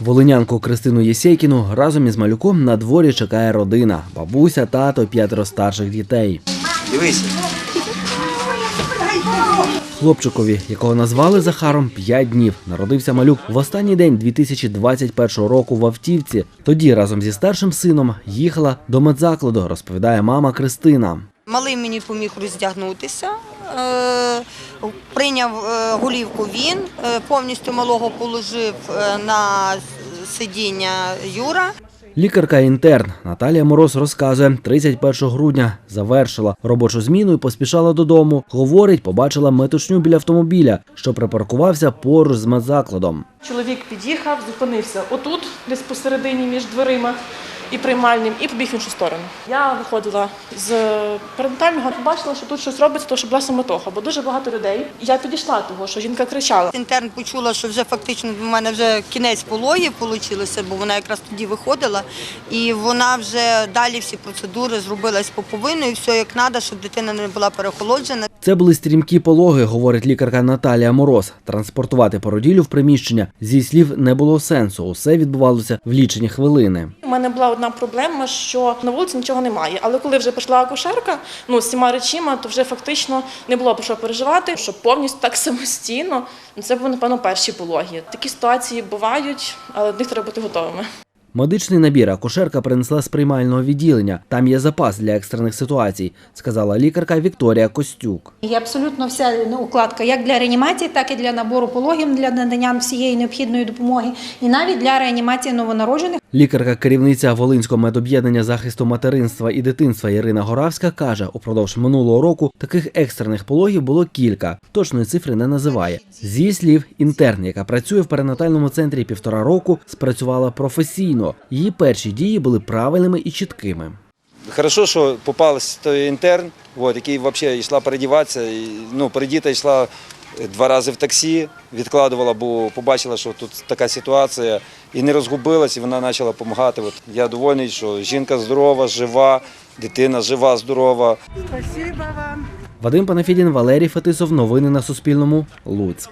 Волинянку Кристину Єсейкіну разом із малюком на дворі чекає родина: бабуся, тато, п'ятеро старших дітей. Дивися. Хлопчикові, якого назвали Захаром, 5 днів. Народився малюк в останній день 2021 року в автівці. Тоді разом зі старшим сином їхала до медзакладу, розповідає мама Кристина. Малий мені поміг роздягнутися, прийняв е, голівку він, е, повністю малого положив е, на сидіння Юра. Лікарка-інтерн Наталія Мороз розказує, 31 грудня завершила робочу зміну і поспішала додому. Говорить, побачила метушню біля автомобіля, що припаркувався поруч з медзакладом. Чоловік під'їхав, зупинився отут, десь посередині між дверима і приймальним, і побіг в іншу сторону. Я виходила з перинатального, побачила, що тут щось робиться, тому що була самотоха, бо дуже багато людей. Я підійшла того, що жінка кричала. Інтерн почула, що вже фактично в мене вже кінець пологів вийшло, бо вона якраз тоді виходила. І вона вже далі всі процедури зробила з поповиною, все як треба, щоб дитина не була перехолоджена. Це були стрімкі пологи, говорить лікарка Наталія Мороз. Транспортувати породілю в приміщення зі слів не було сенсу. Усе відбувалося в лічені хвилини. У мене була одна проблема, що на вулиці нічого немає. Але коли вже пішла акушерка, ну з цими речима, то вже фактично не було про що переживати, що повністю так самостійно. Ну, Це були, напевно, перші пологи. Такі ситуації бувають, але до них треба бути готовими. Медичний набір акушерка принесла з приймального відділення. Там є запас для екстрених ситуацій, сказала лікарка Вікторія Костюк. Є абсолютно вся ну, укладка як для реанімації, так і для набору пологів для надання всієї необхідної допомоги, і навіть для реанімації новонароджених. Лікарка, керівниця Волинського медоб'єднання захисту материнства і дитинства Ірина Горавська каже, упродовж минулого року таких екстрених пологів було кілька. Точної цифри не називає. Зі слів інтерн, яка працює в перинатальному центрі півтора року, спрацювала професійно. Її перші дії були правильними і чіткими. Хорошо, що попався той інтерн, от, який взагалі йшла передіватися. Ну, передіта йшла два рази в таксі, відкладувала, бо побачила, що тут така ситуація, і не розгубилась, і вона почала допомагати. От, я довольний, що жінка здорова, жива, дитина жива, здорова. Вадим Панафідін, Валерій Фетисов. Новини на Суспільному. Луцьк.